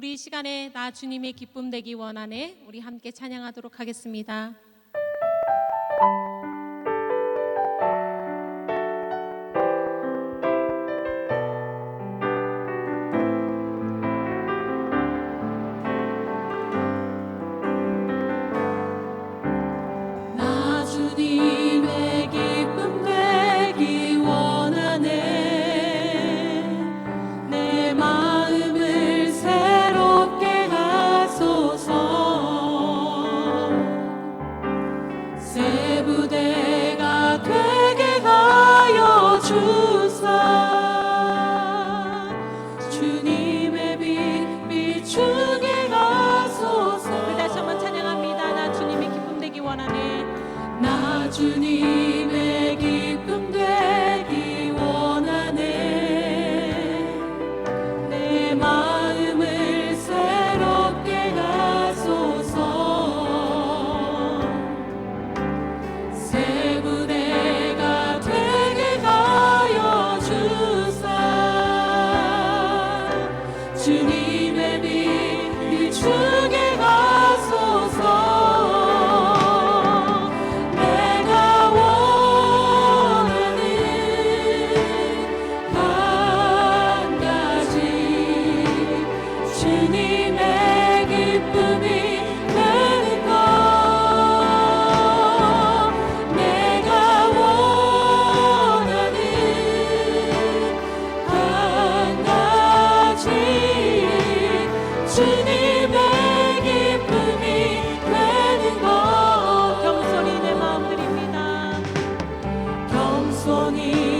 우리 이 시간에 나 주님의 기쁨 되기 원하네 우리 함께 찬양하도록 하겠습니다. 기쁨 되기 원하네 내 마음 손이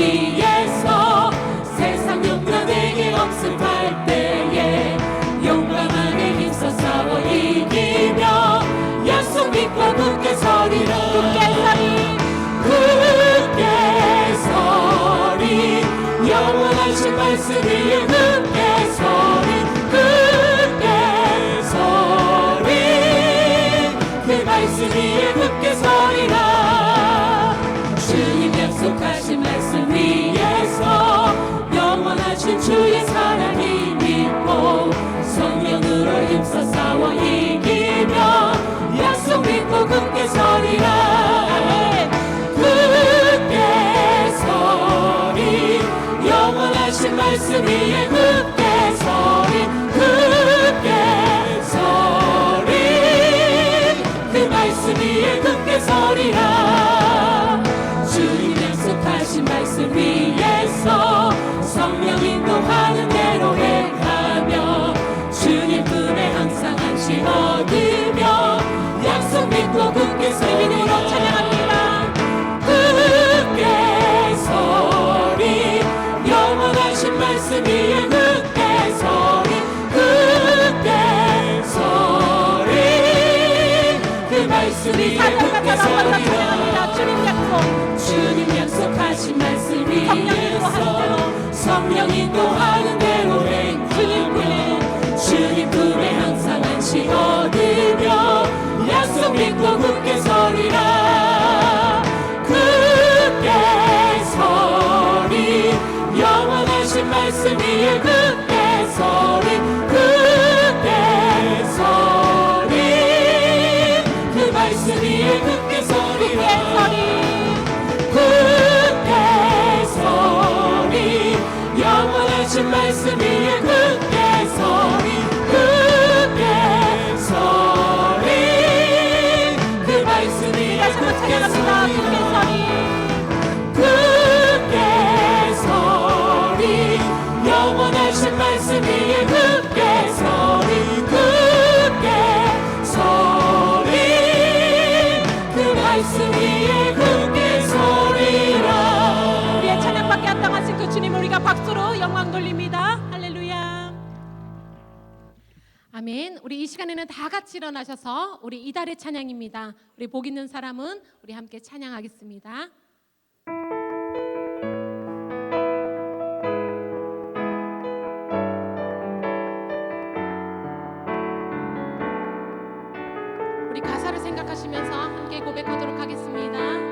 위에서 세상 용감에게 엄습할 때에 용감 안에 힘써 싸워 이기며 예수 믿고 굳게 서리라. 굳게 서리. 굳게 서리. 영원하신 말씀 위에 감사합니다. 주님 약속. 주님 약속하신 말씀이 성령님과 위에서 성령이 또하는 박수로 영광 돌립니다. 할렐루야. 아멘. 우리 이 시간에는 다 같이 일어나셔서 우리 이달의 찬양입니다. 우리 복 있는 사람은 우리 함께 찬양하겠습니다. 우리 가사를 생각하시면서 함께 고백하도록 하겠습니다.